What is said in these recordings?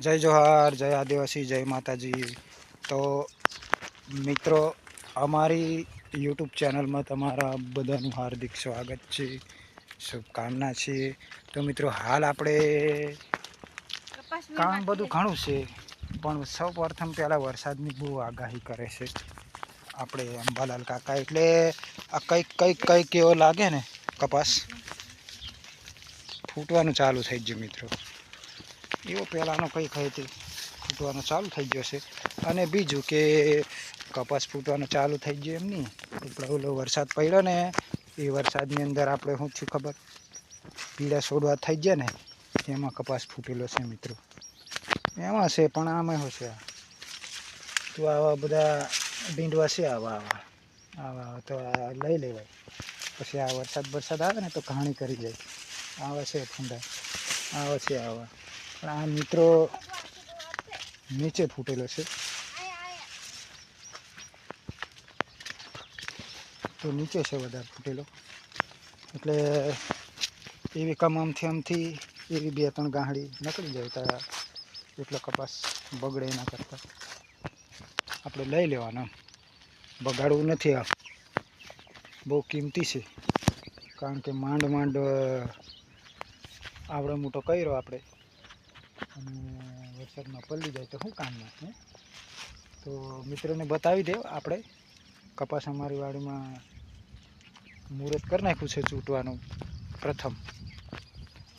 જય જોહાર, જય આદિવાસી, જય માતાજી. તો મિત્રો, અમારી યુટ્યુબ ચેનલમાં તમારા બધાનું હાર્દિક સ્વાગત છે, શુભકામના છે. તો મિત્રો, હાલ આપણે કામ બધું ઘણું છે, પણ સૌ પ્રથમ પહેલાં વરસાદની બહુ આગાહી કરે છે. આપણે અંબાલાલ કાકા, એટલે આ કંઈક કંઈક કંઈક એવો લાગે ને કપાસ. ફૂટવાનું ચાલુ થઈ ગયું મિત્રો. એવો પહેલાંનો કંઈ હતી. ફૂટવાનો ચાલુ થઈ ગયો છે. અને બીજું કે કપાસ ફૂટવાનું ચાલુ થઈ ગયો એમ નહીં. આપણે ઓલો વરસાદ પડ્યો ને, એ વરસાદની અંદર આપણે શું થયું ખબર? પીળા છોડવા થઈ ગયા ને, એમાં કપાસ ફૂટેલો છે મિત્રો. એમાં છે, પણ આમાં શું છે? તો આવા બધા ભીંડવા છે આવા આવા. આવા આવા તો આ લઈ લેવાય. પછી આ વરસાદ વરસાદ આવે ને તો કહાણી કરી જાય આવા છે ફૂંડા. આવા છે આવા. પણ આ મિત્રો નીચે ફૂટેલો છે. તો નીચે છે વધારે ફૂટેલો. એટલે એવી કમ આમથી આમથી એવી બે ત્રણ ગાંહડી નીકળી જાય તારા એટલો કપાસ બગડે એના કરતાં. આપણે લઈ લેવાનો. બગાડવું નથી આ. બહુ કિંમતી છે. કારણ કે માંડ માંડ આવડો મોટો કર્યો આપણે. અને વરસાદમાં પલળી જાય તો શું કામમાં હે તો મિત્રોને બતાવી દે આપણે. કપાસ અમારી વાડીમાં મુહૂર્ત કરી નાખ્યું છે ચૂંટવાનું પ્રથમ.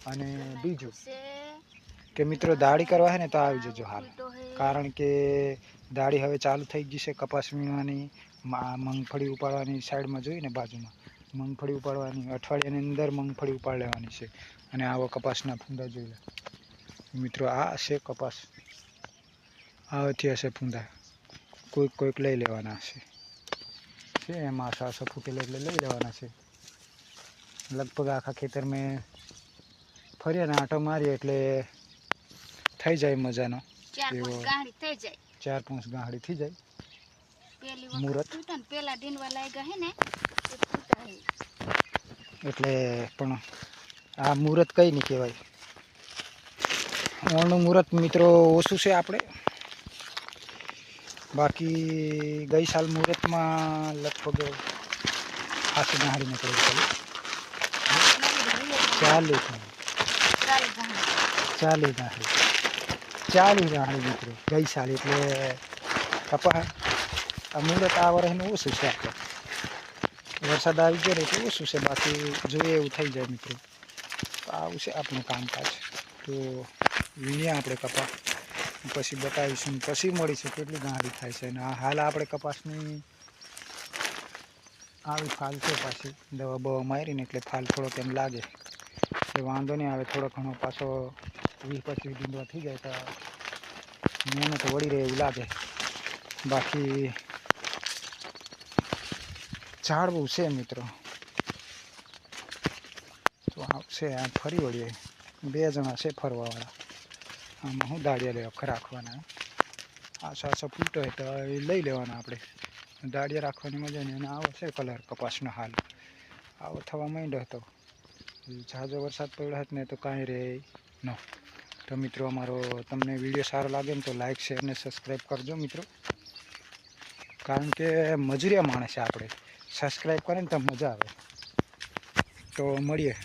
અને બીજું કે મિત્રો દાઢી કરવા છે ને તો આવી જજો હાલ. કારણ કે દાઢી હવે ચાલુ થઈ ગઈ છે કપાસ વીણવાની મગફળી ઉપાડવાની સાઈડમાં જોઈને બાજુમાં. મગફળી ઉપાડવાની, અઠવાડિયાની અંદર મગફળી ઉપાડ લેવાની છે. અને આવો કપાસના ફૂંદા જોઈ લે. મિત્રો આ હશે કપાસ. આવાથી હશે ફૂંદા કોઈક કોઈક લઈ લેવાના હશે. છે એમાં સાસો ફૂટેલો એટલે લઈ લેવાના છે. લગભગ આખા ખેતર મેં ફર્યા ને આંટો મારીએ એટલે થઈ જાય મજાનો. એવો. ચાર પાંચ ગાંહડી થઈ જાય. મુહૂર્ત. પેલા લાગ્યા હે ને એટલે પણ આ મુહૂર્ત કઈ નહીં કહેવાય? ઓણનું મુહૂર્ત મિત્રો ઓછું છે આપણે. બાકી ગઈ સાલ મુહૂર્તમાં લગભગ આસી નહાડી નીકળી ચાલી ચાલી નહાડી ચાલી નહાડી મિત્રો, ગઈ સાલ એટલે કપા આ મુહૂર્ત આ વર્ષનું ઓછું છે આપણે. વરસાદ આવી ગયો ને એટલે ઓછું છે, બાકી જોઈએ એવું થઈ જાય મિત્રો. તો આવું છે આપણું કામકાજ. તો વીણીએ આપણે કપાસ. પછી બતાવીશું પછી મળીશું કેટલી ગાંડી થાય છે. અને હાલ આપણે કપાસની આવી ફાલ છે પાછી. દવા બવા મારીને એટલે ફાલ થોડોક એમ લાગે. એ વાંધો નહીં આવે થોડો ઘણો પાછો વીસ પચીસ ડીંડવા થઈ જાય તો મહેનત વળી રહે એવું લાગે. બાકી ઝાડવું છે મિત્રો. તો આવશે આ ફરી વળીએ. બે જણા છે ફરવાવાળા. આમાં હું દાળિયા લેવા રાખવાના. આસો આસો ફૂટો હોય તો એ લઈ લેવાના આપણે. દાળિયા રાખવાની મજા નહીં, અને આવો છે કલર કપાસનો હાલ. આવો થવા માંડ્યો હતો. ઝાઝો વરસાદ પડ્યો હતો ને તો કાંઈ રહે ન. તો મિત્રો, અમારો તમને વીડિયો સારો લાગે ને તો લાઈક શેર ને સબસ્ક્રાઈબ કરજો મિત્રો. કારણ કે મજૂરિયા માણસ છે આપણે. સબસ્ક્રાઈબ કરીને તો મજા આવે. તો મળીએ.